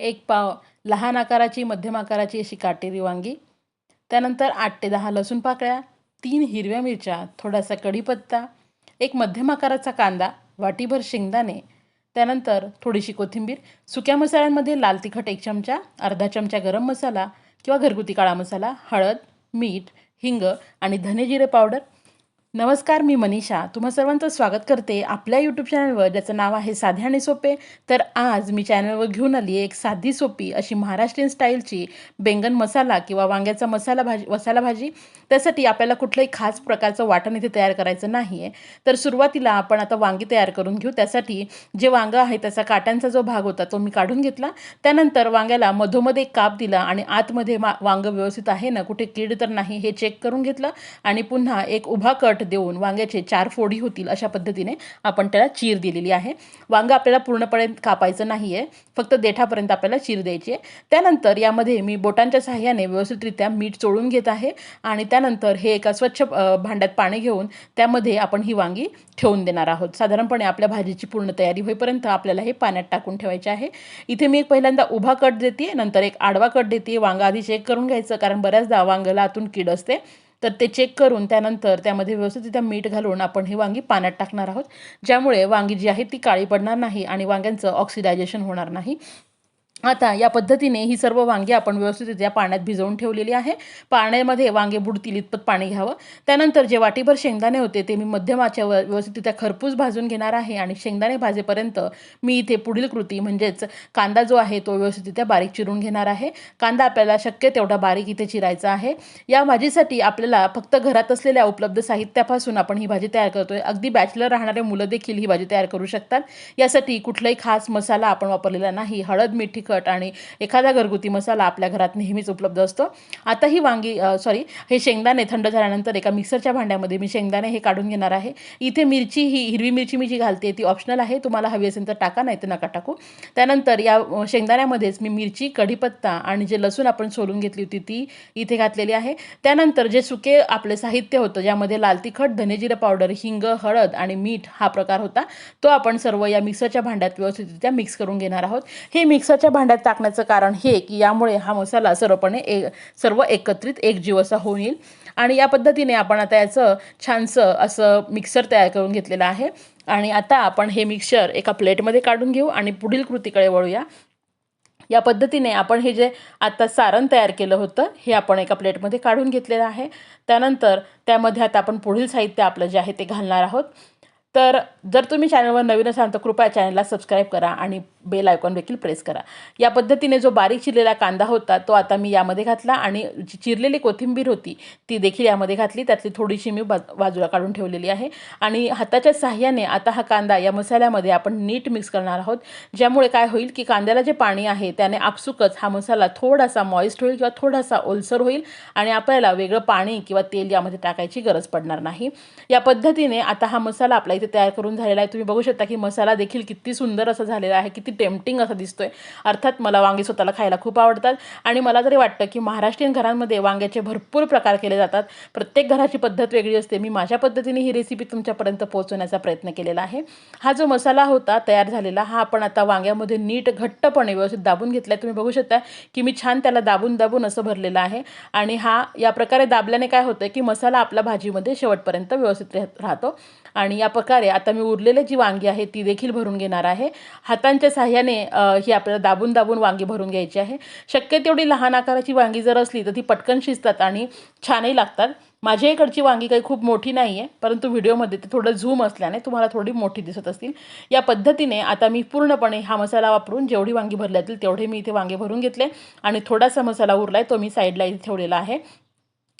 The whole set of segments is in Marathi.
एक पाव लहान आकाराची मध्यम आकाराची अशी काटेरी वांगी त्यानंतर आठ ते दहा लसूण पाकळ्या तीन हिरव्या मिरच्या थोडासा कढीपत्ता एक मध्यम आकाराचा कांदा वाटीभर शेंगदाणे त्यानंतर थोडीशी कोथिंबीर सुक्या मसाल्यांमध्ये लाल तिखट एक चमचा अर्धा चमचा गरम मसाला किंवा घरगुती काळा मसाला हळद मीठ हिंग आणि धने जिरे पावडर नमस्कार मी मनीषा. तुम्हा सर्वांचं स्वागत करते आपल्या यूट्यूब चॅनलवर ज्याचं नाव आहे साधे आणि सोपे. तर आज मी चॅनलवर घेऊन आली एक साधी सोपी अशी महाराष्ट्रीयन स्टाईलची बेंगन मसाला किंवा वांग्याचा मसाला भाजी मसाला भाजी. त्यासाठी आपल्याला कुठलंही खास प्रकारचं वाटण इथे तयार करायचं नाही आहे तर सुरुवातीला आपण आता वांगी तयार करून घेऊ. त्यासाठी जे वांगं आहे त्याचा काट्यांचा जो भाग होता तो मी काढून घेतला. त्यानंतर वांग्याला मधोमध एक काप दिला आणि आतमध्ये मा वांगं व्यवस्थित आहे ना कुठे कीड तर नाही हे चेक करून घेतलं. आणि पुन्हा एक उभा कट देऊन वांग्याचे चार फोडी होतील अशा पद्धतीने आपण त्याला चीर दिलेली आहे. वांगं आपल्याला पूर्णपणे कापायचं नाही आहे फक्त देठापर्यंत आपल्याला चीर द्यायची आहे. त्यानंतर यामध्ये मी बोटांच्या सहाय्याने व्यवस्थितरित्या मीठ चोळून घेत आहे आणि त्यानंतर हे एका स्वच्छ भांड्यात पाणी घेऊन त्यामध्ये आपण ही वांगी ठेवून देणार आहोत. साधारणपणे आपल्या भाजीची पूर्ण तयारी होईपर्यंत आपल्याला हे पाण्यात टाकून ठेवायचे आहे. इथे मी एक पहिल्यांदा उभा कट देते नंतर एक आडवा कट देते. वांगा आधी चेक करून घ्यायचं कारण बऱ्याचदा वांग्याला आतून कीड असते. तर ते चेक करून त्यानंतर त्यामध्ये व्यवस्थित मीठ घालून आपण ही वांगी पाण्यात टाकणार आहोत. ज्यामुळे वांगी जी आहे ती काळी पडणार नाही आणि वांग्यांचं ऑक्सिडायझेशन होणार नाही. आता या पद्धतीने ही सर्व वांगी आपण व्यवस्थितरित्या पाण्यात भिजवून ठेवलेली आहे. पाण्यामध्ये वांगे बुडतील इतपत पाणी घ्यावं. त्यानंतर जे वाटीभर शेंगदाणे होते ते मी मध्यमाच्या व्यवस्थितरित्या खरपूस भाजून घेणार आहे आणि शेंगदाणे भाजेपर्यंत मी इथे पुढील कृती म्हणजेच कांदा जो आहे तो व्यवस्थितरित्या बारीक चिरून घेणार आहे. कांदा आपल्याला शक्य तेवढा बारीक इथे चिरायचा आहे. या भाजीसाठी आपल्याला फक्त घरात असलेल्या उपलब्ध साहित्यापासून आपण ही भाजी तयार करतोय. अगदी बॅचलर राहणारे मुलं देखील ही भाजी तयार करू शकतात. यासाठी कुठलाही खास मसाला आपण वापरलेला नाही. हळद मीठ तिखट आणि एखादा घरगुती मसाला आपल्या घरात नेहमीच उपलब्ध असतो. आता ही वांगी सॉरी हे शेंगदाणे थंड झाल्यानंतर एका मिक्सरच्या भांड्यामध्ये मी शेंगदाणे हे काढून घेणार आहे. इथे मिरची ही हिरवी मिरची मी जी घालते ती ऑप्शनल आहे. तुम्हाला हवी असेल तर टाका नाही तर नका टाकू. त्यानंतर या शेंगदाण्यामध्येच मी मिरची कढीपत्ता आणि जे लसूण आपण सोलून घेतली होती ती इथे घातलेली आहे. त्यानंतर जे सुके आपले साहित्य होतं ज्यामध्ये लाल तिखट धनेजिरं पावडर हिंग हळद आणि मीठ हा प्रकार होता तो आपण सर्व या मिक्सरच्या भांड्यात व्यवस्थितरित्या मिक्स करून घेणार आहोत. हे मिक्सरच्या भांड्यात टाकण्याचं कारण हे की यामुळे हा मसाला सर्वपणे ए सर्व एकत्रित एकजीव असा होईल. आणि या पद्धतीने आपण आता याचं छानसं असं मिक्सर तयार करून घेतलेलं आहे. आणि आता आपण हे मिक्सर एका प्लेटमध्ये काढून घेऊ आणि पुढील कृतीकडे वळूया. या पद्धतीने आपण हे जे आता सारण तयार केलं होतं हे आपण एका प्लेटमध्ये काढून घेतलेलं आहे. त्यानंतर त्यामध्ये आता आपण पुढील साहित्य आपलं जे आहे ते घालणार आहोत. तर जर तुम्ही चॅनलवर नवीन असाल तर कृपया चॅनलला सबस्क्राईब करा आणि बेल आयकॉन देखील प्रेस करा. या पद्धतीने जो बारीक चिरलेला कांदा होता तो आता मी यामध्ये घातला आणि जी चिरलेली कोथिंबीर होती ती देखील यामध्ये घातली. त्यातली थोडीशी मी बाज बाजूला काढून ठेवलेली आहे. आणि हाताच्या साह्याने आता हा कांदा या मसाल्यामध्ये आपण नीट मिक्स करणार आहोत. ज्यामुळे काय होईल की कांद्याला जे पाणी आहे त्याने आपसुकच हा मसाला थोडासा मॉइस्ट होईल किंवा थोडासा ओलसर होईल आणि आपल्याला वेगळं पाणी किंवा तेल यामध्ये टाकायची गरज पडणार नाही. या पद्धतीने आता हा मसाला आपला इथे तयार करून झालेला आहे. तुम्ही बघू शकता की मसाला देखील किती सुंदर असा झालेला आहे. किती टेम्पटिंग असा दिसतोय. अर्थात मला वांगे स्वतःला खायला खूप आवडतात. आणि मला तरी वाटतं की महाराष्ट्रीयन घरांमध्ये वांग्याचे भरपूर प्रकार केले जातात प्रत्येक घराची पद्धत वेगळी असते. मी माझ्या पद्धतीने ही रेसिपी तुमच्यापर्यंत पोहोचवण्याचा प्रयत्न केलेला आहे. हा जो मसाला होता तयार झालेला हा आपण आता वांग्यामध्ये नीट घट्टपणे व्यवस्थित दाबून घेतला तुम्ही बघू शकता की मी छान त्याला दाबून दाबून असं भरलेलं आहे. आणि हा या प्रकारे दाबल्याने काय होतं की मसाला आपला भाजीमध्ये शेवटपर्यंत व्यवस्थित राहतो. आणि या प्रकारे आता मी उरलेली जी वांगी आहे ती देखील भरून घेणार आहे. हातांच्या साह्याने ही आपल्याला दाबून दाबून वांगी भरून घ्यायची आहे. शक्य तेवढी लहान आकाराची वांगी जर असली तर ती पटकन शिजतात आणि छानही लागतात. माझ्या इकडची वांगी काही खूप मोठी नाही आहे परंतु व्हिडिओमध्ये ते थोडं झूम असल्याने तुम्हाला थोडी मोठी दिसत असतील. या पद्धतीने आता मी पूर्णपणे हा मसाला वापरून जेवढी वांगी भरली जातील तेवढे मी इथे वांगे भरून घेतले आणि थोडासा मसाला उरला आहे तो मी साईडला इथे ठेवलेला आहे.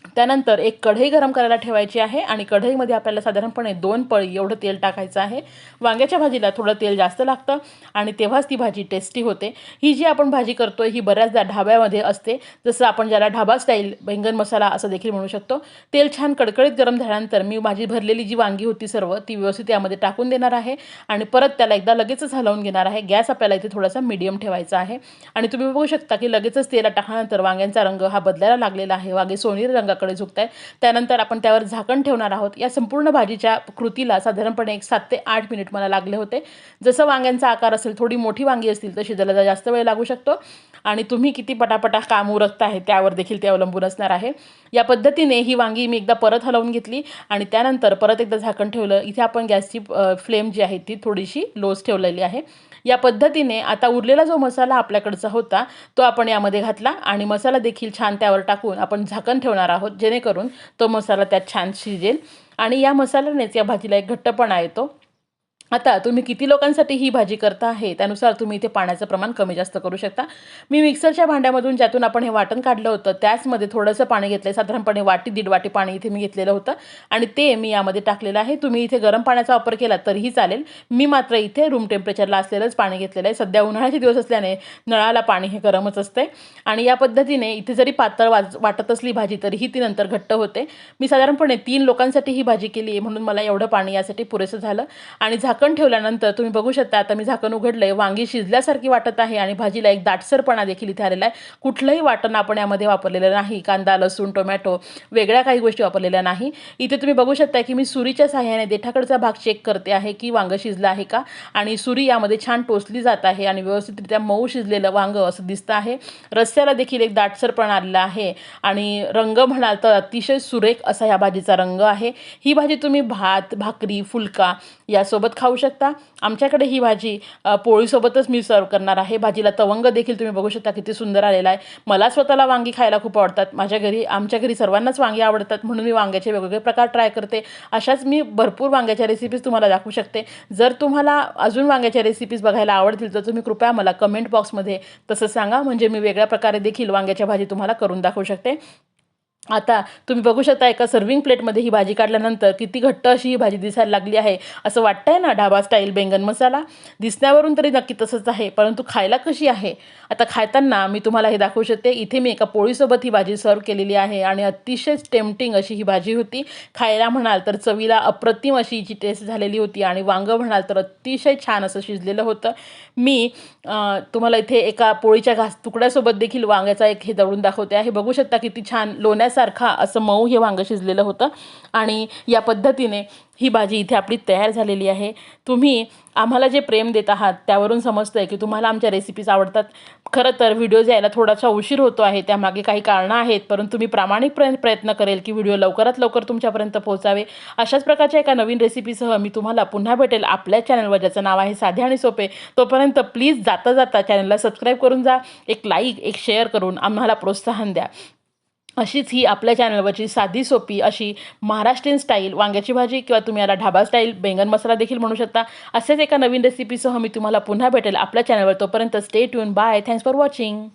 त्यानंतर एक कढई गरम करायला ठेवायची आहे आणि कढईमध्ये आपल्याला साधारणपणे दोन पळी एवढं तेल टाकायचं आहे. वांग्याच्या भाजीला थोडं तेल जास्त लागतं आणि तेव्हाच ती भाजी टेस्टी होते. ही जी आपण भाजी करतोय ही बऱ्याचदा ढाब्यामध्ये असते. जसं आपण ज्याला ढाबा स्टाईल बैंगन मसाला असं देखील म्हणू शकतो. तेल छान कडकडीत गरम झाल्यानंतर मी माझी भरलेली जी वांगी होती सर्व ती व्यवस्थित यामध्ये टाकून देणार आहे. आणि परत त्याला एकदा लगेचच हलवून घेणार आहे. गॅस आपल्याला इथे थोडासा मीडियम ठेवायचा आहे. आणि तुम्ही बघू शकता की लगेचच तेला टाकल्यानंतर वांग्यांचा रंग हा बदलायला लागलेला आहे. वांगे सोनेरी रंग कडे झुकत आहे त्यानंतर आपण त्यावर झाकण ठेवणार आहोत. या संपूर्ण भाजीच्या कृतीला साधारणपणे एक सात ते आठ मिनिट मला लागले होते. जसं वांग्यांचा आकार असेल थोडी मोठी वांगी असतील तर शिजायला जास्त वेळ लागू शकतो. आणि तुम्ही किती पटापटा काम उरकत आहे त्यावर देखील ते अवलंबून असणार आहे. या पद्धतीने ही वांगी मी एकदा परत हलवून घेतली आणि त्यानंतर परत एकदा झाकण ठेवलं. इथे आपण गॅसची फ्लेम जी आहे ती थोडीशी लोज ठेवलेली आहे. या पद्धतीने आता उरलेला जो मसाला आपल्याकडचा होता तो आपण यामध्ये घातला आणि मसाला देखील छान त्यावर टाकून आपण झाकण ठेवणार आहोत जेणेकरून तो मसाला त्यात छान शिजेल. आणि या मसाल्यानेच या भाजीला एक घट्टपणा येतो. आता तुम्ही किती लोकांसाठी ही भाजी करता आहे त्यानुसार तुम्ही इथे पाण्याचं प्रमाण कमी जास्त करू शकता. मी मिक्सरच्या भांड्यामधून ज्यातून आपण हे वाटण काढलं होतं त्याचमध्ये थोडंसं पाणी घेतलं आहे साधारणपणे वाटी दीड वाटी पाणी इथे मी घेतलेलं होतं. आणि ते मी यामध्ये टाकलेलं आहे. तुम्ही इथे गरम पाण्याचा वापर केला तरीही चालेल. मी मात्र इथे रूम टेम्परेचरला असलेलंच पाणी घेतलेलं आहे. सध्या उन्हाळ्याचे दिवस असल्याने नळाला पाणी हे गरमच असते आणि या पद्धतीने इथे जरी पातळ वाज वाटत असली भाजी तरीही ती नंतर घट्ट होते. मी साधारणपणे तीन लोकांसाठी ही भाजी केली आहे म्हणून मला एवढं पाणी यासाठी पुरेसं झालं. आणि झाकण झाकण ठेवल्यानंतर तुम्ही बघू शकता आता मी झाकण उघडलंय वांगी शिजल्यासारखी वाटत आहे आणि भाजीला एक दाटसरपणा देखील इथे आलेला आहे. कुठलंही वाटण आपण यामध्ये वापरलेलं नाही. कांदा लसूण टोमॅटो वेगळ्या काही गोष्टी वापरलेल्या नाही. इथे तुम्ही बघू शकता की मी सुरीच्या सहाय्याने देठाकडचा भाग चेक करते आहे की वांग शिजलं आहे का? आणि सुरी यामध्ये छान टोचली जात आहे आणि व्यवस्थितरित्या मऊ शिजलेलं वांग असं दिसतं आहे. रस्त्याला देखील एक दाटसरपणा आलेला आहे. आणि रंग म्हणाल तर अतिशय सुरेख असा या भाजीचा रंग आहे. ही भाजी तुम्ही भात भाकरी फुलका यासोबत खाऊ शकता. आमच्याकडे ही भाजी पोळीसोबतच मी सर्व करणार आहे. भाजीला तवंग देखील तुम्ही बघू शकता किती सुंदर आलेला आहे. मला स्वतःला वांगी खायला खूप आवडतात. माझ्या घरी आमच्या घरी सर्वांनाच वांगी आवडतात म्हणून मी वांग्याचे वेगवेगळे प्रकार ट्राय करते. अशाच मी भरपूर वांग्याच्या रेसिपीज तुम्हाला दाखवू शकते. जर तुम्हाला अजून वांग्याच्या रेसिपीज बघायला आवडतील तर तुम्ही कृपया मला कमेंट बॉक्समध्ये तसं सांगा. म्हणजे मी वेगळ्या प्रकारे देखील वांग्याच्या भाजी तुम्हाला करून दाखवू शकते. आता तुम्ही बघू शकता एका सर्विंग प्लेटमध्ये ही भाजी काढल्यानंतर किती घट्ट अशी ही भाजी दिसायला लागली आहे. असं वाटतंय ना ढाबा स्टाईल बेंगन मसाला? दिसण्यावरून तरी नक्की तसंच आहे परंतु खायला कशी आहे? आता खाताना मी तुम्हाला हे दाखवू शकते. इथे मी एका पोळीसोबत ही भाजी सर्व केलेली आहे आणि अतिशय टेम्पटिंग अशी ही भाजी होती. खायला म्हणाल तर चवीला अप्रतिम अशी हिची टेस्ट झालेली होती आणि वांगं म्हणाल तर अतिशय छान असं शिजलेलं होतं. मी तुम्हाला इथे एका पोळीच्या घास तुकड्यासोबत देखील वांग्याचा एक हे दळून दाखवते आहे. बघू शकता किती छान लोण्यासारखा असं मऊ हे वांगं शिजलेलं होतं. आणि या पद्धतीने ही भाजी इथे आपली तयार झालेली आहे. तुम्ही आम्हाला जे प्रेम देत आहात त्यावरून समजतं आहे की तुम्हाला आमच्या रेसिपीज आवडतात. खरं तर व्हिडिओज यायला थोडासा उशीर होतो आहे त्यामागे काही कारणं आहेत परंतु तुम्ही प्रामाणिकपणे प्रयत्न करेल की व्हिडिओ लवकरात लवकर तुमच्यापर्यंत पोहोचावे. अशाच प्रकारच्या एका नवीन रेसिपीसह मी तुम्हाला पुन्हा भेटेल. आपल्या चॅनलवर ज्याचं नाव आहे साधे आणि सोपे तोपर्यंत प्लीज जाता जाता चॅनलला सबस्क्राईब करून जा. एक लाईक एक शेअर करून आम्हाला प्रोत्साहन द्या. अशीच ही आपल्या चॅनलवरची साधी सोपी अशी महाराष्ट्रीयन स्टाईल वांग्याची भाजी किंवा तुम्ही याला ढाबा स्टाईल बेंगन मसाला देखील म्हणू शकता. असेच एका नवीन रेसिपीसह मी तुम्हाला पुन्हा भेटेल आपल्या चॅनलवर. तोपर्यंत stay tune bye thanks for watching